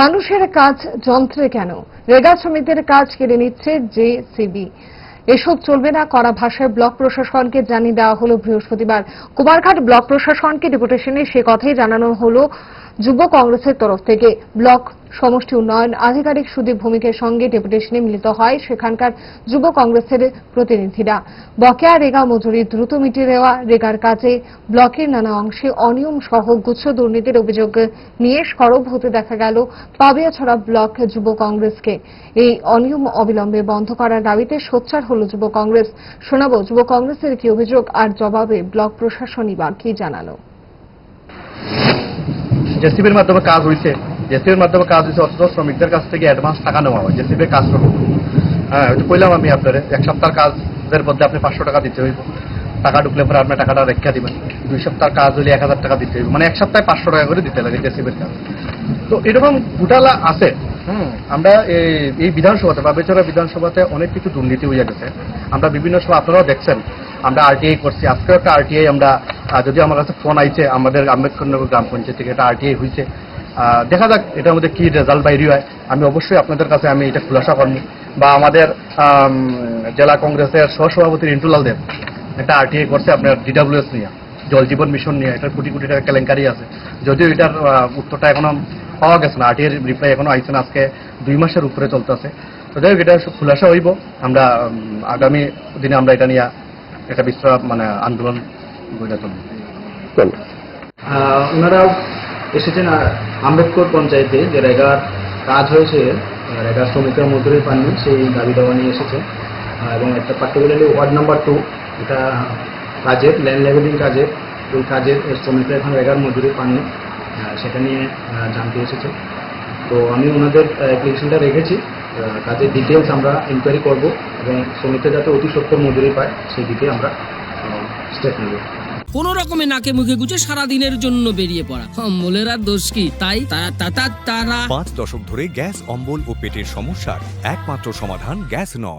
মানুষের কাজ যন্ত্রে কেন? রেগা শ্রমিকদের কাজ কেড়ে নিচ্ছে জেসিবি এসব চলবে না করা ভাষায় ব্লক প্রশাসনকে জানিয়ে দেওয়া হল বৃহস্পতিবার। কুমারঘাট ব্লক প্রশাসনকে ডেপুটেশনে সে কথাই জানানো হলো যুব কংগ্রেসের তরফ থেকে। ব্লক সমষ্টি উন্নয়ন আধিকারিক সুদীপ ভৌমিকের সঙ্গে ডেপুটেশনে মিলিত হয় সেখানকার যুব কংগ্রেসের প্রতিনিধিরা। বকেয়া রেগা মজুরি দ্রুত মিটিয়ে দেওয়া রেগার কাজে ব্লকের নানা অংশে অনিয়ম সহ গুচ্ছ দুর্নীতির অভিযোগ নিয়ে সরব হতে দেখা গেল পাবিয়াছড়া ব্লক যুব কংগ্রেসকে। এই অনিয়ম অবিলম্বে বন্ধ করার দাবিতে সোচ্চার হল যুব কংগ্রেস। শোনাবো, যুব কংগ্রেসের কি অভিযোগ আর জবাবে ব্লক প্রশাসনই বা কি জানালো? জেসিবির মাধ্যমে কাজ হয়েছে জেসিবির মাধ্যমে কাজ হয়েছে অথচ শ্রমিকদের কাছ থেকে অ্যাডভান্স টাকা নেওয়া হয় জেসিবির কাজ করব হ্যাঁ তো কইলাম আমি আপনার এক সপ্তাহের কাজের মধ্যে আপনি পাঁচশো টাকা দিতে হইব। টাকা ঢুকলে পরে আপনার টাকাটা রেখা দিবেন। দুই সপ্তাহ কাজ হলে এক হাজার টাকা দিতে হইব। মানে এক সপ্তাহে পাঁচশো টাকা করে দিতে লাগে জেসিবির কাজ। তো এরকম ঘুটালা আছে। হুম। আমরা এই- এই বিধানসভাতে বা বেচরা বিধানসভাতে অনেক কিছু দুর্নীতি হয়ে গেছে। আমরা বিভিন্ন সময় আপনারাও দেখছেন আমরা আরটিআই করছি। আজকেও একটা আরটিআই আমরা যদি আমার কাছে ফোন আইছে আমাদের আম্বেদকরনগর গ্রাম পঞ্চায়েত থেকে একটা আরটিআই হয়েছে দেখা যাক এটার মধ্যে কি রেজাল্ট বাইরি হয়। আমি অবশ্যই আপনাদের কাছে আমি এটা খুলাসা করব। বা আমাদের জেলা কংগ্রেসের সহসভাপতি রিন্টুলাল দেব একটা আরটিআই করছে আপনার ডিডাব্লিউএস নিয়ে জল জীবন মিশন নিয়ে এটা কোটি কোটি টাকা কেলেঙ্কারি আছে। যদিও এটার উত্তরটা এখনও পাওয়া গেছে না আরটিআই রিপ্লাই এখনও আইছে না আজকে দুই মাসের উপরে চলতেছে। তো যাই হোক এটা খুলাসা হইব। আমরা আগামী দিনে আমরা এটা নিয়ে একটা বিশ্ব মানে আন্দোলন গড়ে তুলব। ওনারা এসেছেন আম্বেদকর পঞ্চায়েতে যে রেগার কাজ হয়েছে রেগার শ্রমিকরা মজুরি পাননি, সেই দাবি দেওয়া নিয়ে এসেছে। এবং একটা পার্টিকুলারলি ওয়ার্ড নাম্বার টু এটা কাজের ল্যান্ড লেভেলিং কাজের, ওই কাজের শ্রমিকরা এখন রেগার মজুরি পাননি সেটা নিয়ে জানতে এসেছে। তো আমি ওনাদের অ্যাপ্লিকেশনটা রেখেছি কাজের ডিটেলস আমরা ইনকোয়ারি করব এবং শ্রমিকরা যাতে অতি সত্তর মজুরি পায়, সেই দিকে আমরা স্টেপ নেব। কোন রকমে নাকে মুখে গুজে সারা দিনের জন্য বেরিয়ে পড়া। অম্বলের আর দোষ কি? তাই তারা পাঁচ দশক ধরে গ্যাস, অম্বল ও পেটের সমস্যার একমাত্র সমাধান গ্যাস নল